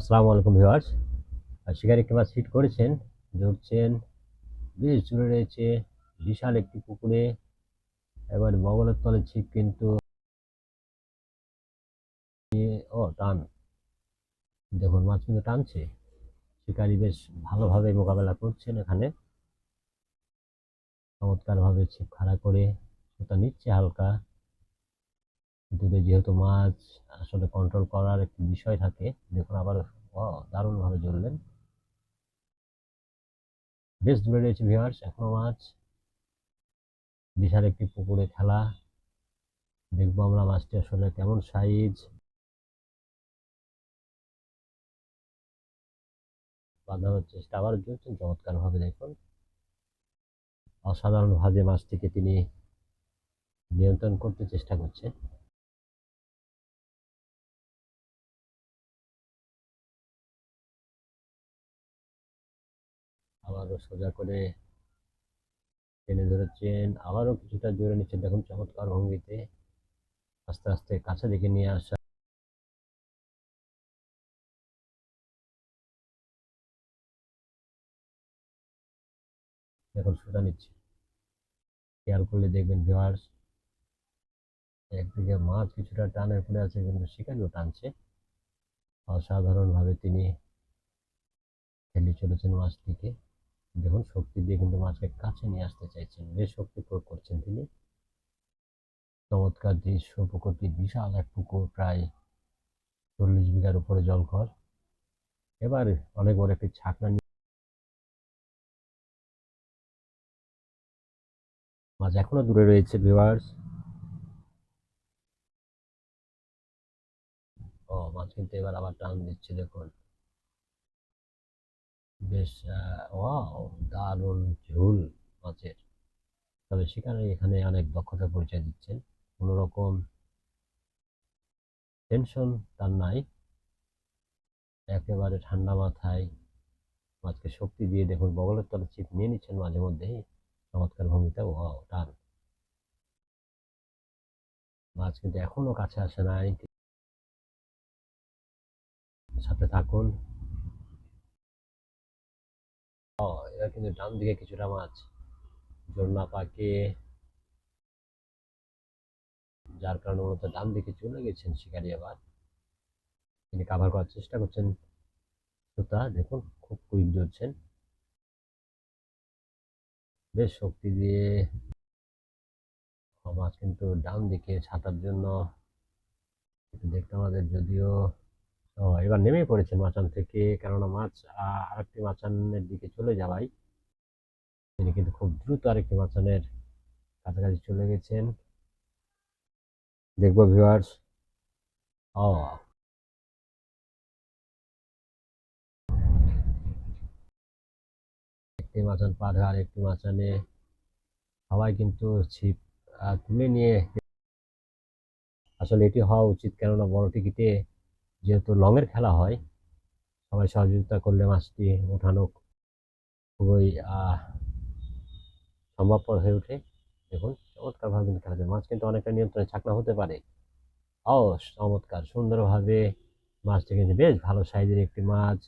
আসসালামু আলাইকুম ভিউয়ার্স। শিকার একটি মাছ হিট করেছেন, ধরছেন, বেশ জুড়ে রয়েছে, বিশাল একটি পুকুরে। এবার বগলের তলে ছিপ কিন্তু ও, টান। দেখুন, মাছ কিন্তু টানছে। শিকারি বেশ ভালোভাবে মোকাবেলা করছেন এখানে। চমৎকারভাবে ছিপ খাড়া করে সেটা নিচ্ছে হালকা। দূরে যেহেতু মাছ আসলে কন্ট্রোল করার একটি বিষয় থাকে, দেখুন আবার দারুণভাবে জ্বললেন। বেশ দূরে রয়েছে ভিউয়ার্স এখনও মাছ। বিশাল একটি পুকুরে খেলা। দেখব আমরা মাছটি আসলে কেমন সাইজ বাঁধানোর চেষ্টা আবার জ্বলছেন চমৎকার ভাবে দেখুন অসাধারণভাবে মাছটিকে তিনি নিয়ন্ত্রণ করতে চেষ্টা করছেন। আবারও সোজা করে টেনে ধরেছেন। আবারও কিছুটা জোরে নিচ্ছেন। দেখুন, চমৎকার ভঙ্গিতে আস্তে আস্তে কাছে দিকে নিয়ে আসা এখন সোজা নিচ্ছে। খেয়াল করলে দেখবেন ভিওয়ার্স একদিকে মাছ কিছুটা টানের পড়ে আছে, কিন্তু শিকারিও টানছে। অসাধারণভাবে তিনি খেলে চলেছেন মাছটিকে দেখুন, শক্তি দিয়ে কিন্তু মাছকে কাছে নিয়ে আসতে চাইছেন। বেশ শক্তি প্রয়োগ করছেন তিনি। চমৎকার দৃশ্য, পুকুরটি বিশাল এক পুকুর, প্রায় চল্লিশ বিঘার উপরে জলঘর। এবার অনেক বড় একটি ছাকনা নিয়ে মাছ এখনও দূরে রয়েছে ভিউয়ার্স ও, মাছ কিন্তু এবার আবার টান দিচ্ছে, দেখুন। বেশ ওয়াও, দারুণ ঝুল মাছের। তবে সেখানে এখানে অনেক দক্ষতা পরিচয় দিচ্ছেন। কোনো রকম টেনশন তার নাই। একেবারে ঠান্ডা মাথায় মাছকে শক্তি দিয়ে দেখুন, বগলের তলে চিপ নিয়ে নিচ্ছেন মাঝে মধ্যেই। চমৎকার ভূমিতে ও টান মাছ কিন্তু এখনও কাছে আসে নাই। সাথে থাকুন। কিন্তু ডান দিকে কিছুটা মাছ। জন্না পাকে। যার কারণে মূলত ডান দিকে চলে গেছেন শিকারি আবার। তিনি কাভার করার চেষ্টা করছেন। সুতা দেখুন, খুব কুইক জ্বলছেন বেশ শক্তি দিয়ে মাছ কিন্তু ডান দিকে ছাতার জন্য। দেখতে আমাদের, যদিও ও এবার নেমে পড়েছেন মাচান থেকে, কেননা মাছ আরেকটি মাচানের দিকে চলে যাওয়াই তিনি কিন্তু খুব দ্রুত আরেকটি মাচানের কাছাকাছি চলে গেছেন। দেখব ভিউয়ার্স ও, একটি মাচান পার হয়ে আরেকটি মাচানে সবাই কিন্তু ছিপ তুলে নিয়ে আসলে এটি হওয়া উচিত, কেননা বড় টিকিটে যেহেতু লংয়ের খেলা হয়, সবাই সহযোগিতা করলে মাছটি ওঠানো খুবই সম্ভবপর হয়ে ওঠে। দেখুন, চমৎকারভাবে কিন্তু খেলা যায় মাছ কিন্তু অনেকটা নিয়ন্ত্রণে ছাকনা হতে পারে। ও চমৎকার। সুন্দরভাবে মাছটি কিন্তু বেশ ভালো সাইজের একটি মাছ।